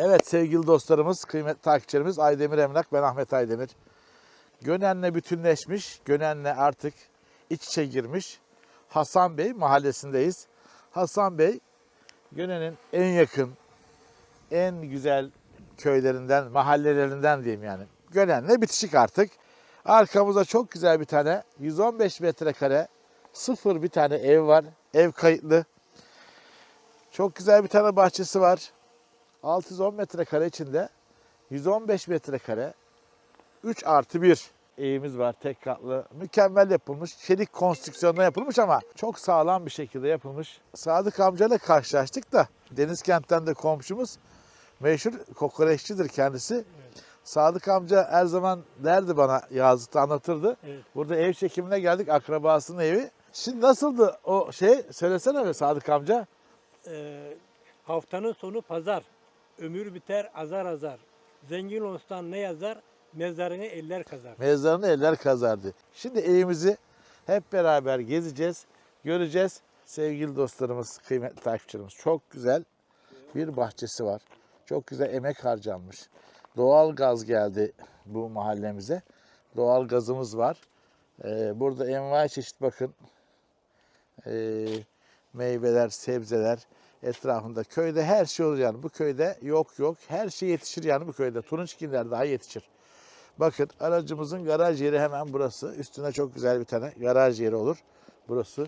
Evet sevgili dostlarımız, kıymetli takipçilerimiz Aydemir Emlak, ben Ahmet Aydemir. Gönen'le bütünleşmiş, Gönen'le artık iç içe girmiş Hasan Bey mahallesindeyiz. Hasan Bey, Gönen'in en yakın, en güzel köylerinden, mahallelerinden diyeyim yani. Gönen'le bitişik artık. Arkamızda çok güzel bir tane 115 metrekare sıfır bir tane ev var. Ev kayıtlı. Çok güzel bir tane bahçesi var. 610 metrekare içinde 115 metrekare 3 artı 1 evimiz var tek katlı. Mükemmel yapılmış. Çelik konstrüksiyonda yapılmış ama çok sağlam bir şekilde yapılmış. Sadık amcayla karşılaştık da Denizkent'ten de komşumuz. Meşhur kokoreççidir kendisi. Sadık amca her zaman derdi bana yazlıkta anlatırdı. Evet. Burada ev çekimine geldik akrabasının evi. Şimdi nasıldı o şey? Söylesene be Sadık amca. Ee, haftanın sonu pazar. Ömür biter azar azar. Zengin olsan ne yazar? Mezarını eller kazar. Mezarını eller kazardı. Şimdi evimizi hep beraber gezeceğiz, göreceğiz. Sevgili dostlarımız, kıymetli takipçilerimiz çok güzel bir bahçesi var. Çok güzel emek harcanmış. Doğal gaz geldi bu mahallemize. Doğal gazımız var. Ee, burada envai çeşit bakın ee, meyveler, sebzeler etrafında. Köyde her şey olur yani. Bu köyde yok yok her şey yetişir yani bu köyde. Turunçgiller daha yetişir. Bakın aracımızın garaj yeri hemen burası. Üstüne çok güzel bir tane garaj yeri olur. Burası.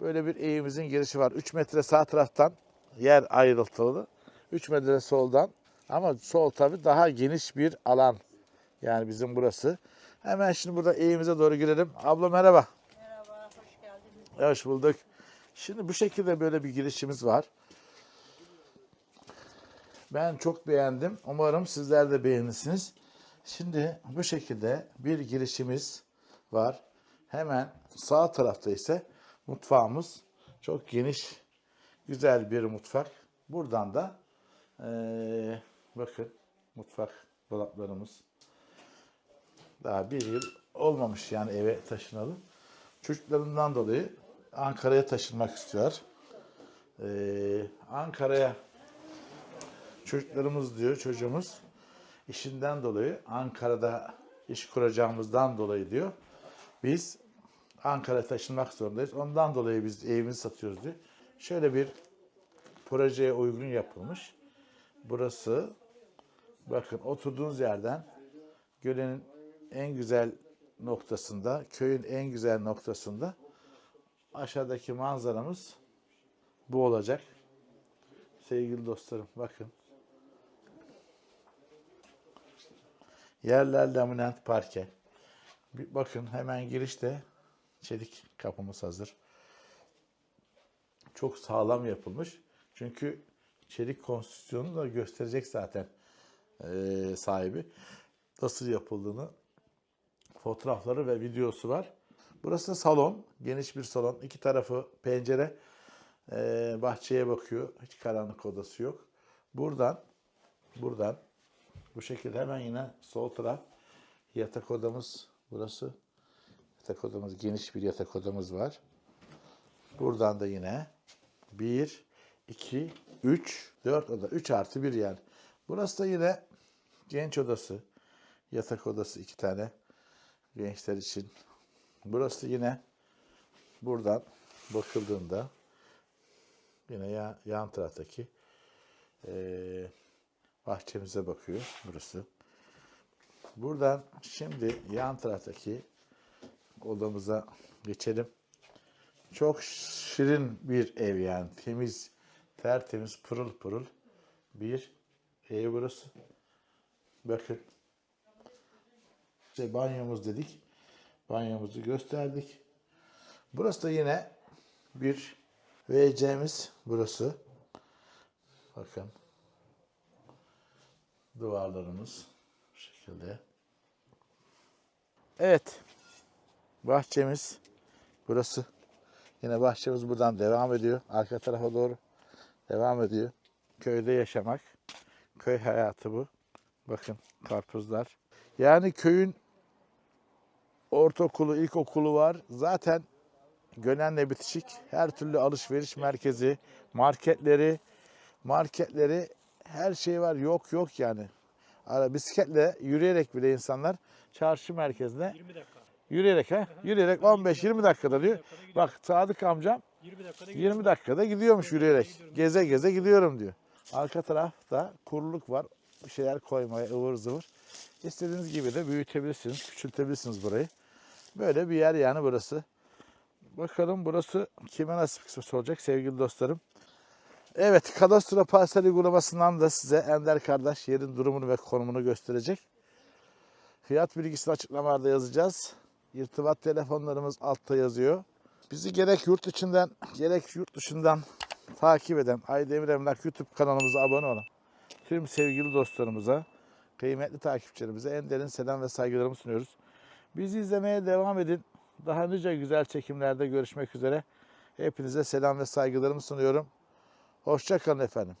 Böyle bir evimizin girişi var. 3 metre sağ taraftan yer ayrıltılı. 3 metre soldan. Ama sol tabii daha geniş bir alan. Yani bizim burası. Hemen şimdi burada evimize doğru girelim. Abla merhaba. Merhaba, hoş geldiniz. Hoş bulduk. Şimdi bu şekilde böyle bir girişimiz var. Ben çok beğendim. Umarım sizler de beğenirsiniz. Şimdi bu şekilde bir girişimiz var. Hemen sağ tarafta ise mutfağımız. Çok geniş, güzel bir mutfak. Buradan da eee, bakın mutfak dolaplarımız. Daha bir yıl olmamış yani eve taşınalı. Çocuklarından dolayı Ankara'ya taşınmak istiyor. Ee, Ankara'ya çocuklarımız diyor çocuğumuz işinden dolayı Ankara'da iş kuracağımızdan dolayı diyor. Biz Ankara'ya taşınmak zorundayız. Ondan dolayı biz evimizi satıyoruz diyor. Şöyle bir projeye uygun yapılmış. Burası bakın oturduğunuz yerden Gölenin en güzel noktasında, köyün en güzel noktasında aşağıdaki manzaramız bu olacak. Sevgili dostlarım bakın. Yerler laminant parke. Bir bakın hemen girişte çelik kapımız hazır. Çok sağlam yapılmış. Çünkü çelik konstrüksiyonu da gösterecek zaten. eee, sahibi. Nasıl yapıldığını fotoğrafları ve videosu var. Burası da salon. Geniş bir salon. İki tarafı pencere. Eee, bahçeye bakıyor. Hiç karanlık odası yok. Buradan buradan bu şekilde hemen yine sol taraf yatak odamız burası. Yatak odamız geniş bir yatak odamız var. Buradan da yine 1, 2, 3, 4 oda. 3 artı 1 yani. Burası da yine genç odası. Yatak odası iki tane gençler için. Burası yine buradan bakıldığında yine ya- yan taraftaki eee, bahçemize bakıyor burası. Buradan şimdi yan taraftaki odamıza geçelim. Çok şirin bir ev yani. Temiz, tertemiz, pırıl pırıl bir ev burası. Bakın. İşte banyomuz dedik. Banyomuzu gösterdik. Burası da yine bir WC'miz burası. Bakın. Duvarlarımız bu şekilde. Evet. Bahçemiz burası. Yine bahçemiz buradan devam ediyor. Arka tarafa doğru devam ediyor. Köyde yaşamak. Köy hayatı bu. Bakın karpuzlar. Yani köyün ortaokulu, ilkokulu var. Zaten Gönen'le bitişik. Her türlü alışveriş merkezi, marketleri, marketleri her şey var. Yok yok yani. Ara bisikletle yürüyerek bile insanlar çarşı merkezine 20 dakika. yürüyerek ha yürüyerek 15-20 dakikada diyor. Bak Sadık amcam 20 dakikada 20 dakikada gidiyormuş yürüyerek. Geze geze gidiyorum diyor. Arka tarafta kuruluk var. Bir şeyler koymaya ıvır zıvır. İstediğiniz gibi de büyütebilirsiniz, küçültebilirsiniz burayı. Böyle bir yer yani burası. Bakalım burası kime nasip kısmetse olacak sevgili dostlarım. Evet, kadastro parsel uygulamasından da size Ender kardeş yerin durumunu ve konumunu gösterecek. Fiyat bilgisini açıklamalarda yazacağız. İrtibat telefonlarımız altta yazıyor. Bizi gerek yurt içinden gerek yurt dışından takip eden Aydemir Emlak YouTube kanalımıza abone olan tüm sevgili dostlarımıza, kıymetli takipçilerimize en derin selam ve saygılarımı sunuyoruz. Bizi izlemeye devam edin. Daha nice güzel çekimlerde görüşmek üzere. Hepinize selam ve saygılarımı sunuyorum. Hoşça kalın efendim.